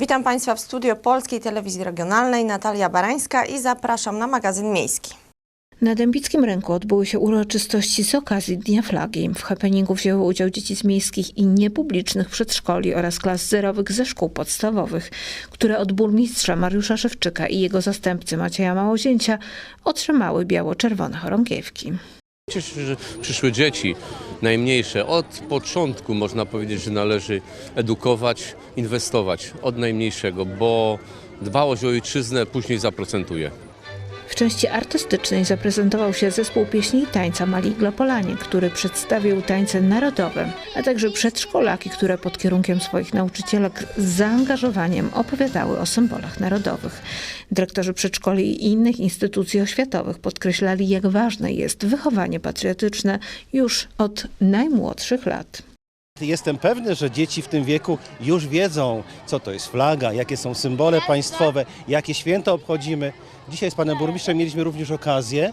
Witam Państwa w studio Polskiej Telewizji Regionalnej, Natalia Barańska i zapraszam na magazyn miejski. Na Dębickim Rynku odbyły się uroczystości z okazji Dnia Flagi. W happeningu wzięły udział dzieci z miejskich i niepublicznych przedszkoli oraz klas zerowych ze szkół podstawowych, które od burmistrza Mariusza Szewczyka i jego zastępcy Macieja Małozięcia otrzymały biało-czerwone chorągiewki. Cieszę się, że przyszły dzieci, najmniejsze. Od początku można powiedzieć, że należy edukować, inwestować od najmniejszego, bo dbałość o ojczyznę później zaprocentuje. W części artystycznej zaprezentował się zespół pieśni i tańca Mali Glopolanie, który przedstawił tańce narodowe, a także przedszkolaki, które pod kierunkiem swoich nauczycielek z zaangażowaniem opowiadały o symbolach narodowych. Dyrektorzy przedszkoli i innych instytucji oświatowych podkreślali, jak ważne jest wychowanie patriotyczne już od najmłodszych lat. Jestem pewny, że dzieci w tym wieku już wiedzą, co to jest flaga, jakie są symbole państwowe, jakie święto obchodzimy. Dzisiaj z panem burmistrzem mieliśmy również okazję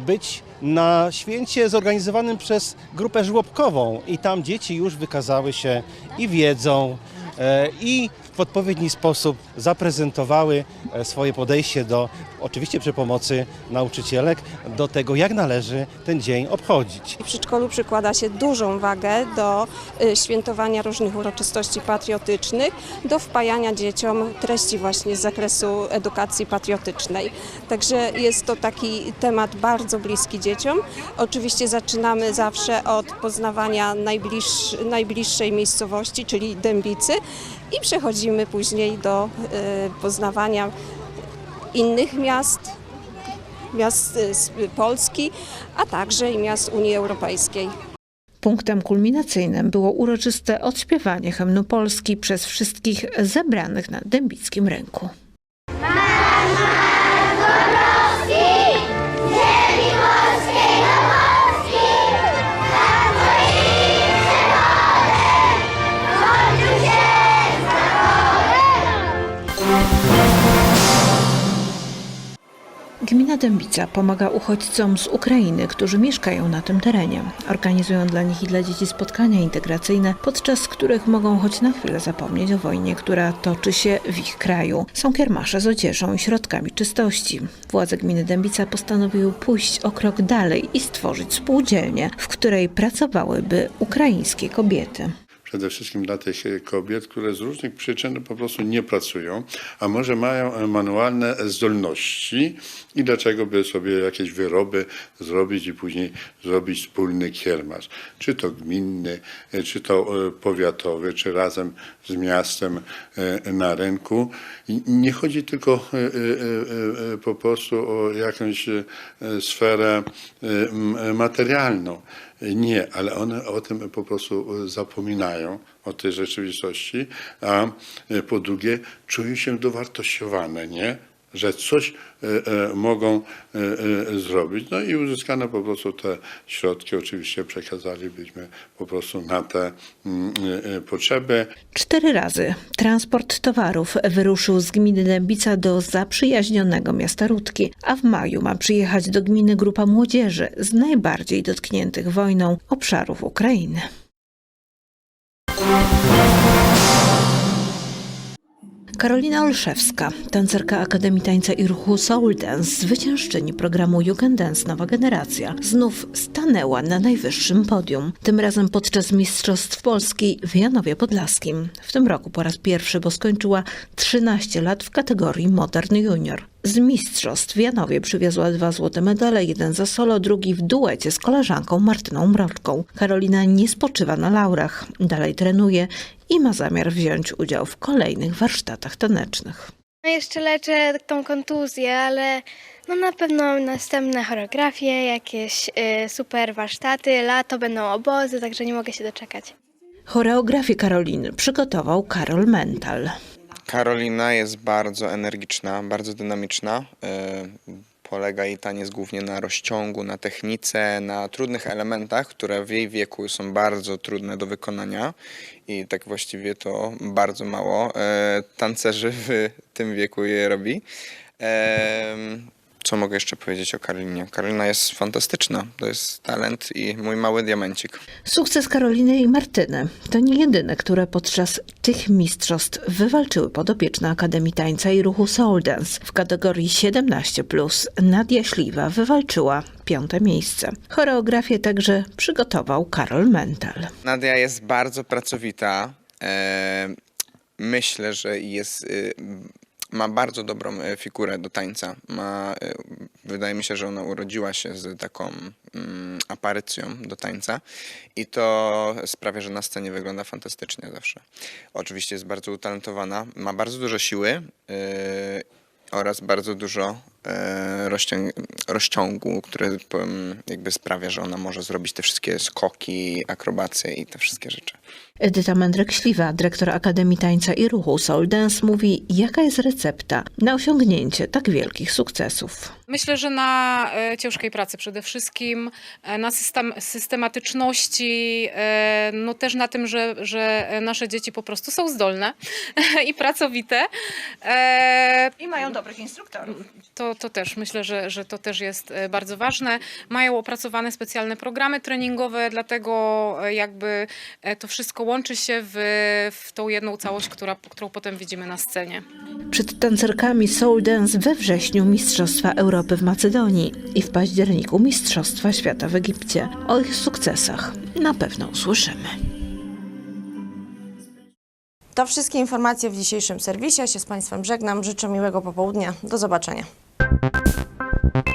być na święcie zorganizowanym przez grupę żłobkową i tam dzieci już wykazały się i wiedzą, e, i w odpowiedni sposób zaprezentowały e, swoje podejście do, oczywiście przy pomocy nauczycielek, do tego, jak należy ten dzień obchodzić. W przedszkolu przykłada się dużą wagę do y, świętowania różnych uroczystości patriotycznych, do wpajania dzieciom treści właśnie z zakresu edukacji patriotycznej. Także jest to taki temat bardzo bliski dzieciom. Oczywiście zaczynamy zawsze od poznawania najbliższ, najbliższej miejscowości, czyli Dębicy i przechodzimy później do y, poznawania innych miast, miast y, Polski, a także i miast Unii Europejskiej. Punktem kulminacyjnym było uroczyste odśpiewanie hymnu Polski przez wszystkich zebranych na Dębickim Rynku. Gmina Dębica pomaga uchodźcom z Ukrainy, którzy mieszkają na tym terenie. Organizują dla nich i dla dzieci spotkania integracyjne, podczas których mogą choć na chwilę zapomnieć o wojnie, która toczy się w ich kraju. Są kiermasze z odzieżą i środkami czystości. Władze gminy Dębica postanowiły pójść o krok dalej i stworzyć spółdzielnię, w której pracowałyby ukraińskie kobiety. Przede wszystkim dla tych kobiet, które z różnych przyczyn po prostu nie pracują, a może mają e, manualne zdolności i dlaczego by sobie jakieś wyroby zrobić i później zrobić wspólny kiermasz. Czy to gminny, e, czy to e, powiatowy, czy razem z miastem e, na rynku. Nie chodzi tylko e, e, e, po prostu o jakąś e, sferę e, materialną. Nie, ale one o tym po prostu zapominają, o tej rzeczywistości, a e, po drugie czują się dowartościowane, nie? Że coś e, e, mogą e, zrobić. No i uzyskane po prostu te środki oczywiście przekazalibyśmy po prostu na te mm, potrzeby. Cztery razy transport towarów wyruszył z gminy Dębica do zaprzyjaźnionego miasta Rudki, a w maju ma przyjechać do gminy grupa młodzieży z najbardziej dotkniętych wojną obszarów Ukrainy. Karolina Olszewska, tancerka Akademii Tańca i Ruchu Soul Dance, zwyciężczyni programu Jugend Dance Nowa Generacja, znów stanęła na najwyższym podium. Tym razem podczas Mistrzostw Polski w Janowie Podlaskim. W tym roku po raz pierwszy, bo skończyła 13 lat w kategorii Modern Junior. Z mistrzostw w Janowie przywiozła dwa złote medale, jeden za solo, drugi w duecie z koleżanką Martyną Mroczką. Karolina nie spoczywa na laurach, dalej trenuje i ma zamiar wziąć udział w kolejnych warsztatach tanecznych. No jeszcze leczę tą kontuzję, ale no na pewno następne choreografie, jakieś y, super warsztaty, lato będą obozy, także nie mogę się doczekać. Choreografię Karoliny przygotował Karol Mental. Karolina jest bardzo energiczna, bardzo dynamiczna. Polega jej taniec głównie na rozciągu, na technice, na trudnych elementach, które w jej wieku są bardzo trudne do wykonania i tak właściwie to bardzo mało e, tancerzy w tym wieku je robi. Em, Co mogę jeszcze powiedzieć o Karolinie? Karolina jest fantastyczna. To jest talent i mój mały diamencik. Sukces Karoliny i Martyny to nie jedyne, które podczas tych mistrzostw wywalczyły podopieczne Akademii Tańca i Ruchu Soul Dance. W kategorii 17+, Nadia Śliwa wywalczyła piąte miejsce. Choreografię także przygotował Karol Mental. Nadia jest bardzo pracowita. E, myślę, że jest, y, ma bardzo dobrą e, figurę do tańca. Ma, e, wydaje mi się, że ona urodziła się z taką mm, aparycją do tańca i to sprawia, że na scenie wygląda fantastycznie zawsze. Oczywiście jest bardzo utalentowana, ma bardzo dużo siły e, oraz bardzo dużo rozciąg- rozciągu, powiem, jakby sprawia, że ona może zrobić te wszystkie skoki, akrobacje i te wszystkie rzeczy. Edyta Mędrek-Śliwa, dyrektor Akademii Tańca i Ruchu Soul Dance mówi, jaka jest recepta na osiągnięcie tak wielkich sukcesów. Myślę, że na e, ciężkiej pracy przede wszystkim, e, na system, systematyczności, e, no też na tym, że, że nasze dzieci po prostu są zdolne i pracowite. E, I mają dobrych instruktorów. To, to też myślę, że, że to też jest e, bardzo ważne. Mają opracowane specjalne programy treningowe, dlatego e, jakby e, to wszystko łączy się w, w tą jedną całość, która, którą potem widzimy na scenie. Przed tancerkami Soul Dance we wrześniu Mistrzostwa Europy w Macedonii i w październiku Mistrzostwa Świata w Egipcie. O ich sukcesach na pewno usłyszymy. To wszystkie informacje w dzisiejszym serwisie. Ja się z Państwem żegnam. Życzę miłego popołudnia. Do zobaczenia. Thank you.